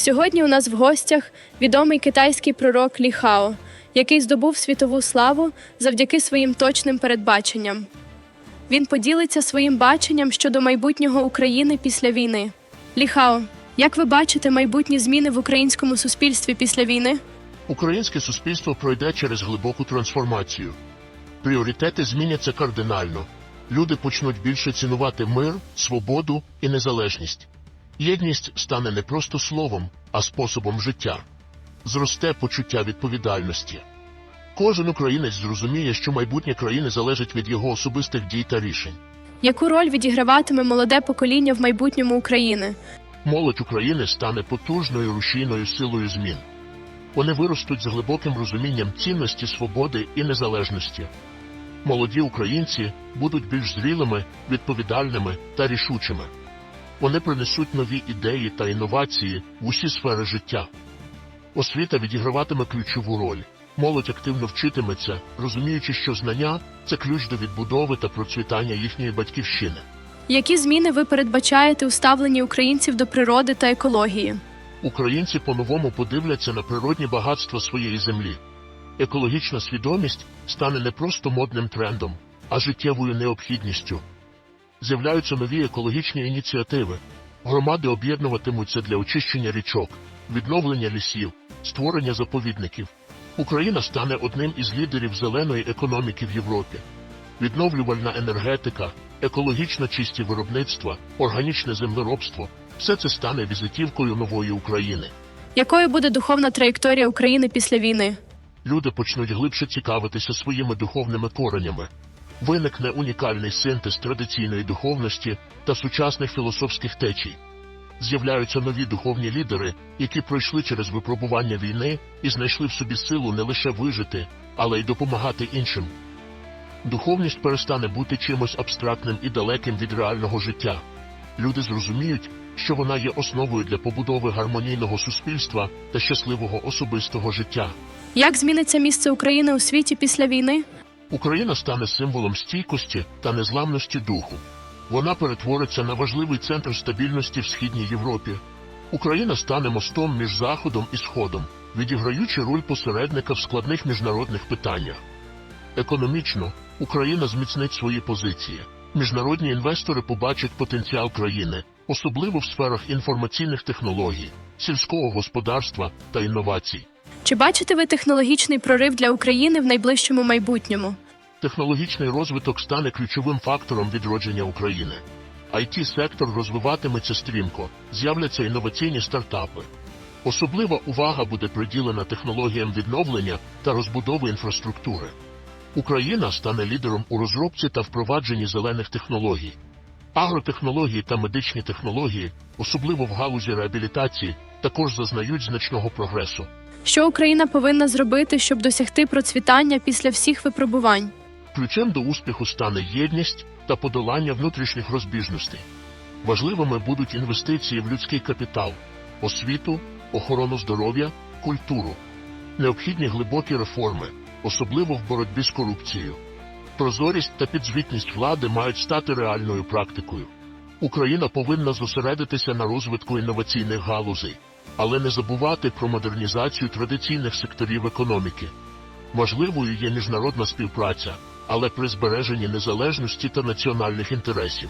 Сьогодні у нас в гостях відомий китайський пророк Лі Хао, який здобув світову славу завдяки своїм точним передбаченням. Він поділиться своїм баченням щодо майбутнього України після війни. Лі Хао, як ви бачите майбутні зміни в українському суспільстві після війни? Українське суспільство пройде через глибоку трансформацію. Пріоритети зміняться кардинально. Люди почнуть більше цінувати мир, свободу і незалежність. Єдність стане не просто словом, а способом життя. Зросте почуття відповідальності. Кожен українець зрозуміє, що майбутнє країни залежить від його особистих дій та рішень. Яку роль відіграватиме молоде покоління в майбутньому України? Молодь України стане потужною рушійною силою змін. Вони виростуть з глибоким розумінням цінності свободи і незалежності. Молоді українці будуть більш зрілими, відповідальними та рішучими. Вони принесуть нові ідеї та інновації в усі сфери життя. Освіта відіграватиме ключову роль. Молодь активно вчитиметься, розуміючи, що знання це ключ до відбудови та процвітання їхньої батьківщини. Які зміни ви передбачаєте у ставленні українців до природи та екології? Українці по-новому подивляться на природні багатства своєї землі. Екологічна свідомість стане не просто модним трендом, а життєвою необхідністю. З'являються нові екологічні ініціативи. Громади об'єднуватимуться для очищення річок, відновлення лісів, створення заповідників. Україна стане одним із лідерів зеленої економіки в Європі. Відновлювальна енергетика, екологічно чисті виробництва, органічне землеробство все це стане візитівкою нової України. Якою буде духовна траєкторія України після війни? Люди почнуть глибше цікавитися своїми духовними коренями. Виникне унікальний синтез традиційної духовності та сучасних філософських течій. З'являються нові духовні лідери, які пройшли через випробування війни і знайшли в собі силу не лише вижити, але й допомагати іншим. Духовність перестане бути чимось абстрактним і далеким від реального життя. Люди зрозуміють, що вона є основою для побудови гармонійного суспільства та щасливого особистого життя. Як зміниться місце України у світі після війни? Україна стане символом стійкості та незламності духу. Вона перетвориться на важливий центр стабільності в східній Європі. Україна стане мостом між Заходом і Сходом, відіграючи роль посередника в складних міжнародних питаннях. Економічно Україна зміцнить свої позиції. Міжнародні інвестори побачать потенціал країни, особливо в сферах інформаційних технологій, сільського господарства та інновацій. Чи бачите ви технологічний прорив для України в найближчому майбутньому? Технологічний розвиток стане ключовим фактором відродження України. it сектор розвиватиметься стрімко, з'являться інноваційні стартапи. Особлива увага буде приділена технологіям відновлення та розбудови інфраструктури. Україна стане лідером у розробці та впровадженні зелених технологій. Агротехнології та медичні технології, особливо в галузі реабілітації, також зазнають значного прогресу. Що Україна повинна зробити, щоб досягти процвітання після всіх випробувань? Ключем до успіху стане єдність та подолання внутрішніх розбіжностей. Важливими будуть інвестиції в людський капітал, освіту, охорону здоров'я, культуру. Необхідні глибокі реформи, особливо в боротьбі з корупцією. Прозорість та підзвітність влади мають стати реальною практикою. Україна повинна зосередитися на розвитку інноваційних галузей, але не забувати про модернізацію традиційних секторів економіки. Важливою є міжнародна співпраця, але при збереженні незалежності та національних інтересів.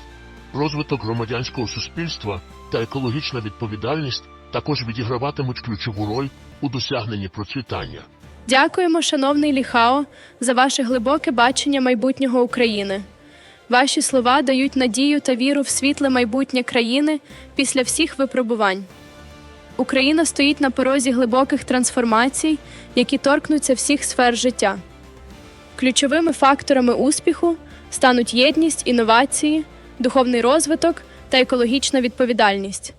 Розвиток громадянського суспільства та екологічна відповідальність також відіграватимуть ключову роль у досягненні процвітання. Дякуємо, шановний Ліхао, за ваше глибоке бачення майбутнього України. Ваші слова дають надію та віру в світле майбутнє країни після всіх випробувань. Україна стоїть на порозі глибоких трансформацій, які торкнуться всіх сфер життя. Ключовими факторами успіху стануть єдність, інновації, духовний розвиток та екологічна відповідальність.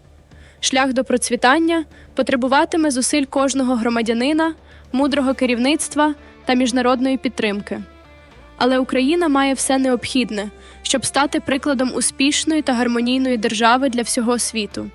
Шлях до процвітання потребуватиме зусиль кожного громадянина, мудрого керівництва та міжнародної підтримки. Але Україна має все необхідне, щоб стати прикладом успішної та гармонійної держави для всього світу.